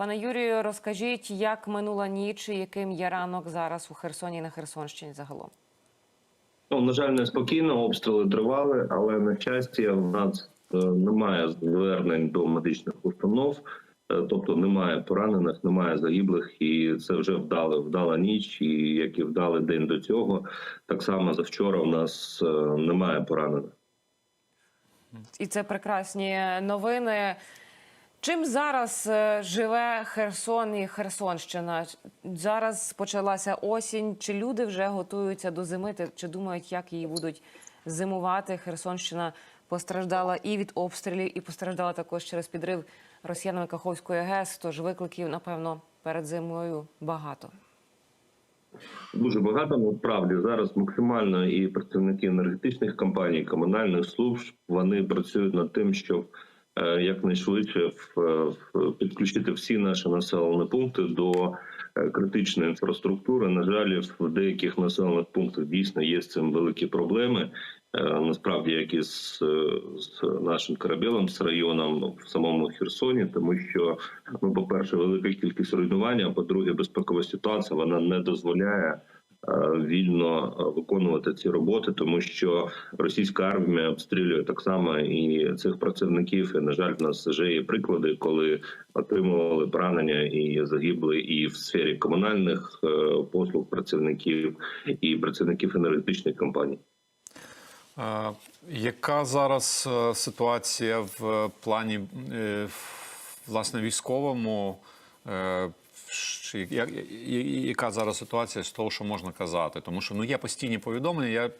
Пане Юрію, розкажіть, як минула ніч і яким є ранок зараз у Херсоні на Херсонщині загалом? Ну, на жаль, неспокійно обстріли тривали, але на щастя, в нас е, немає звернень до медичних установ, е, тобто немає поранених, немає загиблих, і це вже вдала, вдала ніч, і як і вдалий день до цього. Так само завчора в нас е, немає поранених. І це прекрасні новини. Чим зараз е, живе Херсон і Херсонщина? Зараз почалася осінь. Чи люди вже готуються до зими? Чи думають, як її будуть зимувати? Херсонщина постраждала і від обстрілів, і постраждала також через підрив росіянами Каховської ГЕС. Тож викликів, напевно, перед зимою багато. Дуже багато насправді зараз максимально і працівники енергетичних компаній, комунальних служб вони працюють над тим, щоб якнайшвидше в- в- підключити всі наші населені пункти до е, критичної інфраструктури. На жаль, в деяких населених пунктах дійсно є з цим великі проблеми. Е, Насправді, як і з, е, з нашим корабелем, з районом в самому Херсоні, тому що ну, по перше, велика кількість руйнування. А по-друге, безпекова ситуація вона не дозволяє е, вільно е, виконувати ці роботи, тому що російська армія обстрілює так само і цих працівників. І на жаль, в нас вже є приклади, коли отримували поранення і загибли і в сфері комунальних е, послуг працівників і працівників енергетичних компаній. Е, Яка зараз е, ситуація в плані е, власне військовому? Я- я- Яка зараз ситуація з того, що можна казати? Тому що ну є постійні повідомлення. Я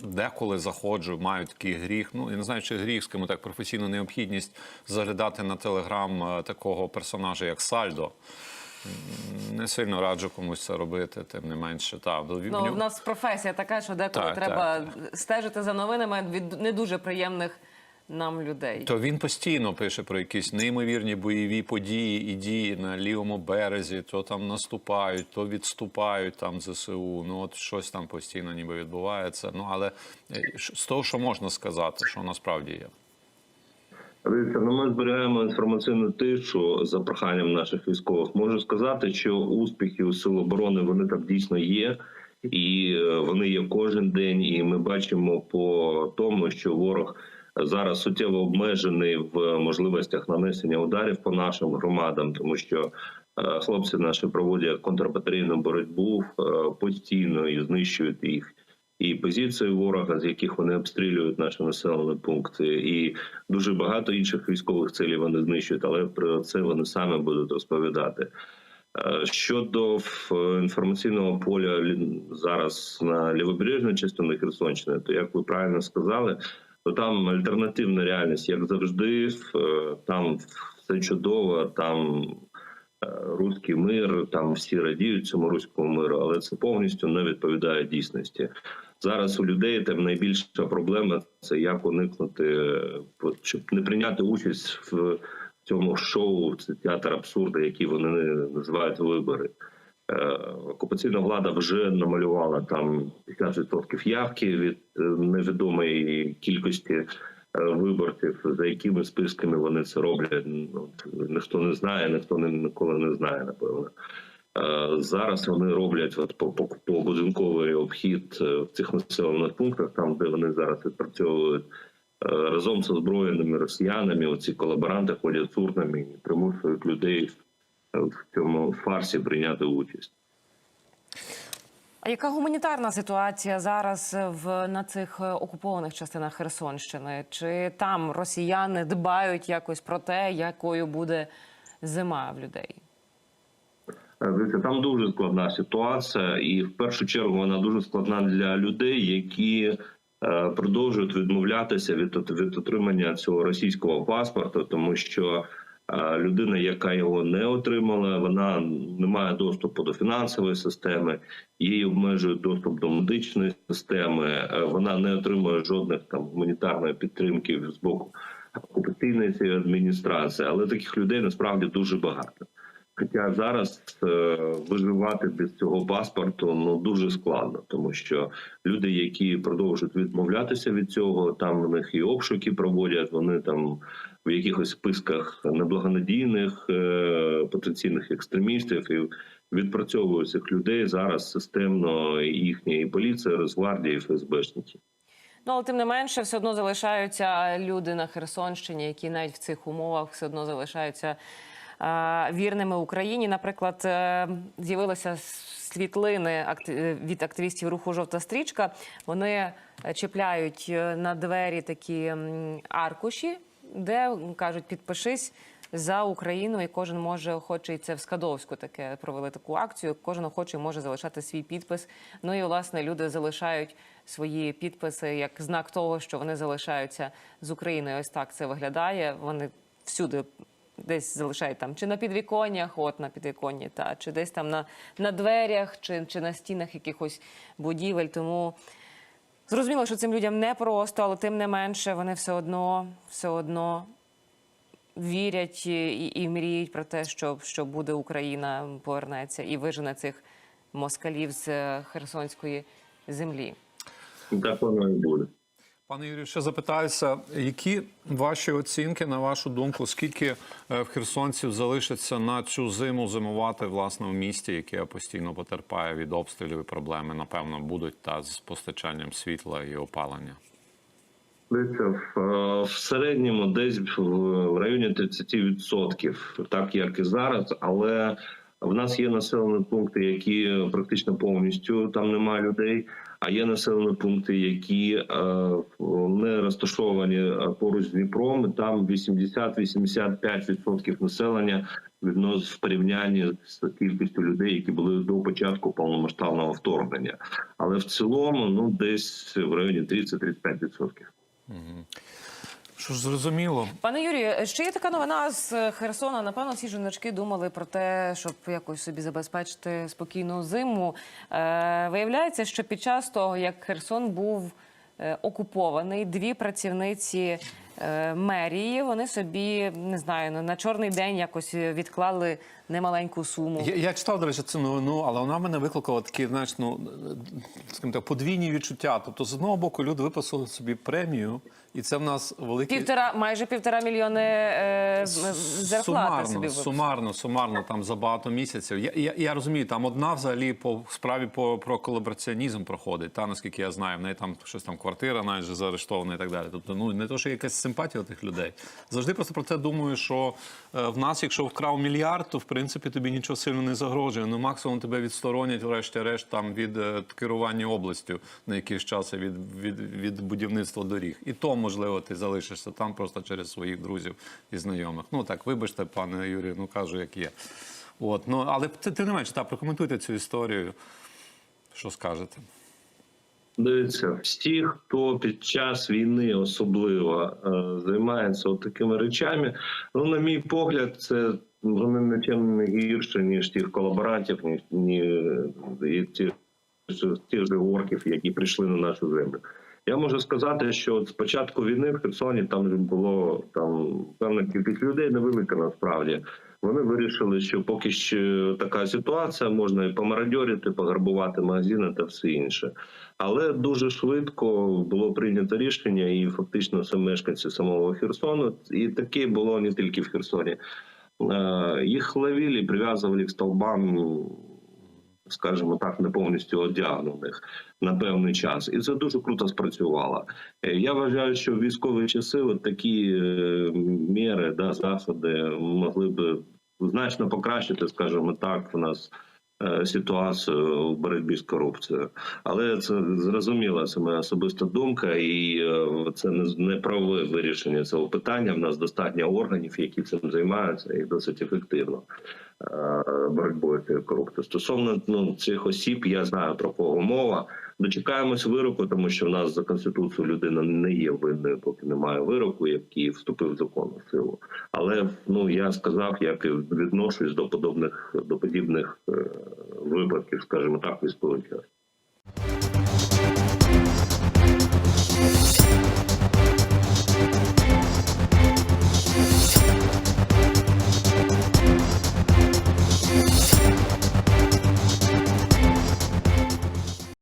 деколи заходжу, маю такий гріх. Ну я не знаю, чи гріх, скажімо так, професійну необхідність заглядати на телеграм е, такого персонажа, як Сальдо. Не сильно раджу комусь це робити, тим не менше. Та, Ну, в нас професія така, що деколи Так, треба стежити за новинами від не дуже приємних нам людей. То він постійно пише про якісь неймовірні бойові події і дії на лівому березі, то там наступають, то відступають там ЗСУ. Ну от щось там постійно ніби відбувається. Ну але е, з того, що можна сказати, що насправді є. Дивіться, ну ми зберігаємо інформаційну тишу за проханням наших військових. Можу сказати, що успіхи у сил оборони вони там дійсно є, і е, вони є кожен день. І ми бачимо по тому, що ворог зараз суттєво обмежений в можливостях нанесення ударів по нашим громадам, тому що е, хлопці наші проводять контрбатарейну боротьбу е, постійно і знищують їх і позиції ворога, з яких вони обстрілюють наші населені пункти, і дуже багато інших військових цілей вони знищують, але про це вони самі будуть розповідати. Е, Щодо інформаційного поля зараз на лівобережній частині Херсонщини, то як ви правильно сказали, то там альтернативна реальність, як завжди, е, там все чудово, там е, руський мир, там всі радіють цьому руському миру, але це повністю не відповідає дійсності. Зараз у людей там найбільша проблема це як уникнути, е, щоб не прийняти участь в цьому шоу, це театр абсурду, який вони називають вибори. Е, Окупаційна влада вже намалювала там 50% явки від е, невідомої кількості е, виборців, за якими списками вони це роблять. Ну, ніхто не знає, ніхто ніколи не знає, напевно. Зараз вони роблять от по, по, по обхід в цих населених пунктах, там де вони зараз відпрацьовують разом з озброєними росіянами. Оці колаборанти ходять з урнами і примушують людей в цьому фарсі прийняти участь. А яка гуманітарна ситуація зараз в на цих е, окупованих частинах Херсонщини? Чи там росіяни дбають якось про те, якою буде зима в людей? Е, там дуже складна ситуація, і в першу чергу вона дуже складна для людей, які е, продовжують відмовлятися від, від отримання цього російського паспорта, тому що людина, яка його не отримала, вона не має доступу до фінансової системи, її обмежують доступ до медичної системи. е, Вона не отримує жодних там гуманітарної підтримки з боку окупаційної цієї адміністрації, але таких людей насправді дуже багато. Хоча зараз е, виживати без цього паспорту ну дуже складно, тому що люди, які продовжують відмовлятися від цього, там в них і обшуки проводять. Вони там в якихось списках неблагонадійних е, потенційних екстремістів і відпрацьовують цих людей зараз системно їхня і поліція, Росгвардія, і ФСБшники. Ну, але тим не менше, все одно залишаються люди на Херсонщині, які навіть в цих умовах все одно залишаються вірними Україні. Наприклад, е, з'явилися світлини від активістів руху Жовта стрічка. Вони е, чіпляють е, на двері такі аркуші, де кажуть, підпишись. За Україну і кожен може охочий це в Скадовську таке провели таку акцію. Кожен охочий може залишати свій підпис. Ну і власне люди залишають свої підписи як знак того, що вони залишаються з Україною. Ось так це виглядає. Вони всюди десь залишають там чи на підвіконнях, от на підвіконні, та чи десь там на, на дверях, чи, чи на стінах якихось будівель. Тому зрозуміло, що цим людям непросто, але тим не менше вони все одно, все одно вірять і, і мріють про те, що, що буде Україна, повернеться і вижене цих москалів з е, Херсонської землі. Так воно і буде. Пане Юрію, ще запитаюся, які ваші оцінки, на вашу думку, скільки е, в херсонців залишиться на цю зиму зимувати власне в місті, яке постійно потерпає від обстрілів і проблеми, напевно, будуть та з постачанням світла і опалення? В, е, в середньому десь в районі 30%, так як і зараз, але в нас є населені пункти, які практично повністю там немає людей. А є населені пункти, які е, не розташовані е, поруч з Дніпром. Там 80-85% населення відносить в порівнянні з кількістю людей, які були до початку повномасштабного вторгнення. Але в цілому, ну десь в районі 30-35%. Що ж зрозуміло, Пане Юрію, ще є така новина з Херсона. Напевно, всі жіночки думали про те, щоб якось собі забезпечити спокійну зиму. Е, виявляється, що під час того, як Херсон був е, окупований, дві працівниці е, мерії вони собі не знаю на чорний день якось відклали немаленьку суму. Я, я читав, до речі, цю новину, але вона мене викликала такі, знаєш, ну скажімо так, подвійні відчуття. Тобто, з одного боку, люди виписали собі премію, і це в нас великі Півтора майже півтора мільйони е, зарплати сумарно, собі виписали. сумарно, сумарно там за багато місяців. Я, я, я розумію, там одна взагалі по справі по про колабораціонізм проходить. Та наскільки я знаю, в неї там щось там квартира навіть заарештована і так далі. Тобто, ну не то, що якась симпатія у тих людей. Завжди просто про це думаю, що е, в нас, якщо вкрав мільярд, то в принципі тобі нічого сильно не загрожує. Ну максимум тебе відсторонять, врешті-решт, там від е, керування областю на якийсь час від, від, від будівництва доріг. І то можливо ти залишишся там просто через своїх друзів і знайомих. Ну так, вибачте, пане Юрію, ну кажу, як є. От, ну але ти, ти не менше, так, прокоментуйте цю історію. Що скажете? Дивіться, всі, хто під час війни особливо е, займається такими речами, ну на мій погляд, це вони нічим не гірше ніж тих колаборантів, ні, ні ті, тих же орків, які прийшли на нашу землю. Я можу сказати, що з початку війни в Херсоні там було там певна кількість людей, невелика насправді. Вони вирішили, що поки що така ситуація, можна і помарадьорити, пограбувати магазини та все інше. Але дуже швидко було прийнято рішення, і фактично це мешканці самого Херсону, і таке було не тільки в Херсоні. Їх ловили, прив'язували к столбам, скажімо так, не повністю одягнених на певний час, і це дуже круто спрацювало. Е, Я вважаю, що в військові часи от такі е, міри, да, заходи могли б значно покращити, скажімо так, в нас ситуацію в боротьбі з корупцією. Але це зрозуміло, це моя особиста думка, і е, це не, правове вирішення цього питання. В нас достатньо органів, які цим займаються, і досить ефективно е, боротьбою цією корупцією. Стосовно ну, цих осіб, я знаю про кого мова. Дочекаємось вироку, тому що в нас за конституцією людина не є винною, поки немає вироку, який вступив в законну силу. Але ну я сказав, як відношусь до подобних до подібних е, випадків, скажімо так, в час.